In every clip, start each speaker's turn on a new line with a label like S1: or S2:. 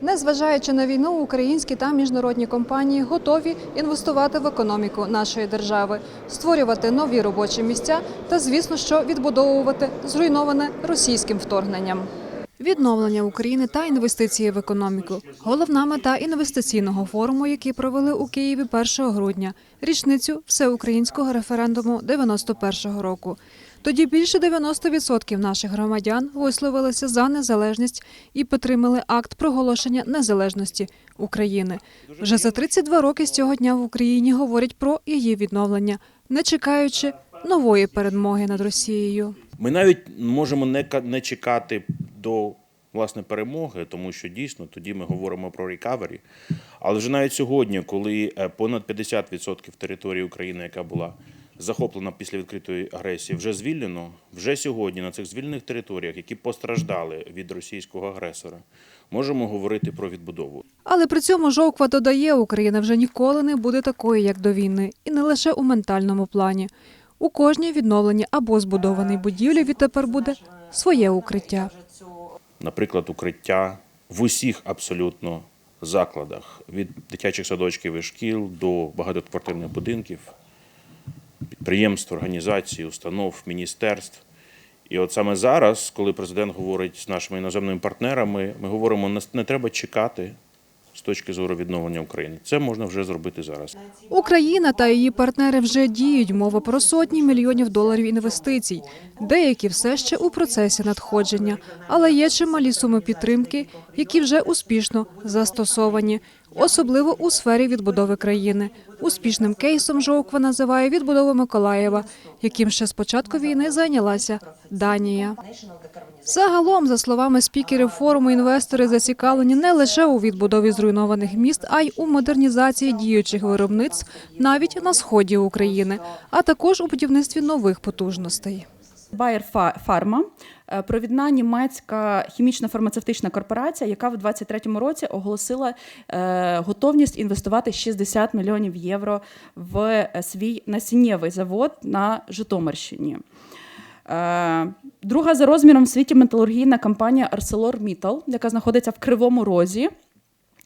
S1: Незважаючи на війну, українські та міжнародні компанії готові інвестувати в економіку нашої держави, створювати нові робочі місця та, звісно, що відбудовувати зруйноване російським вторгненням. Відновлення України та інвестиції в економіку головна мета інвестиційного форуму, який провели у Києві 1 грудня, річницю всеукраїнського референдуму 91-го року. Тоді більше 90% наших громадян висловилися за незалежність і підтримали акт проголошення незалежності України. Вже за 32 роки з цього дня в Україні говорять про її відновлення, не чекаючи нової перемоги над Росією.
S2: Ми навіть можемо не, не чекати до власне перемоги, тому що дійсно тоді ми говоримо про рекавері. Але вже навіть сьогодні, коли е, понад 50% території України, яка була захоплена після відкритої агресії, вже звільнено, вже сьогодні на цих звільнених територіях, які постраждали від російського агресора, можемо говорити про відбудову.
S1: Але при цьому Жовква додає, Україна вже ніколи не буде такою, як до війни, і не лише у ментальному плані. У кожній відновленій або збудованій будівлі відтепер буде своє укриття.
S2: наприклад, укриття в усіх абсолютно закладах, від дитячих садочків і шкіл до багатоквартирних будинків, підприємств, організацій, установ, міністерств. І от саме зараз, коли президент говорить з нашими іноземними партнерами, ми говоримо, не- не треба чекати з точки зору відновлення України. Це можна вже зробити зараз.
S1: Україна та її партнери вже діють. Мова про сотні мільйонів доларів інвестицій. Деякі все ще у процесі надходження, але є чималі суми підтримки, які вже успішно застосовані, особливо у сфері відбудови країни. Успішним кейсом Жовква називає відбудову Миколаєва, яким ще з початку війни зайнялася Данія. Загалом, за словами спікерів форуму, інвестори зацікавлені не лише у відбудові зруйнованих міст, а й у модернізації діючих виробництв навіть на сході України, а також у будівництві нових потужностей.
S3: Bayer Pharma – е, провідна німецька хімічно-фармацевтична корпорація, яка в 2023 році оголосила е, готовність інвестувати 60 мільйонів євро в е, свій насіннєвий завод на Житомирщині. Друга за розміром в світі металургійна компанія ArcelorMittal, яка знаходиться в Кривому Розі,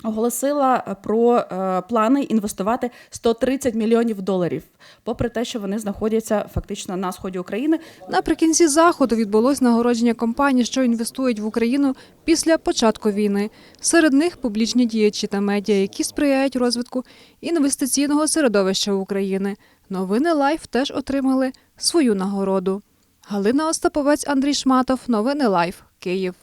S3: оголосила е, про е, плани інвестувати 130 мільйонів доларів, попри те, що вони знаходяться фактично на сході України.
S1: Наприкінці заходу відбулось нагородження компаній, що інвестують в Україну після початку війни. Серед них публічні діячі та медіа, які сприяють розвитку інвестиційного середовища України. Новини Лайф теж отримали свою нагороду. Галина Остаповець, Андрій Шматов. Новини Лайф. Київ.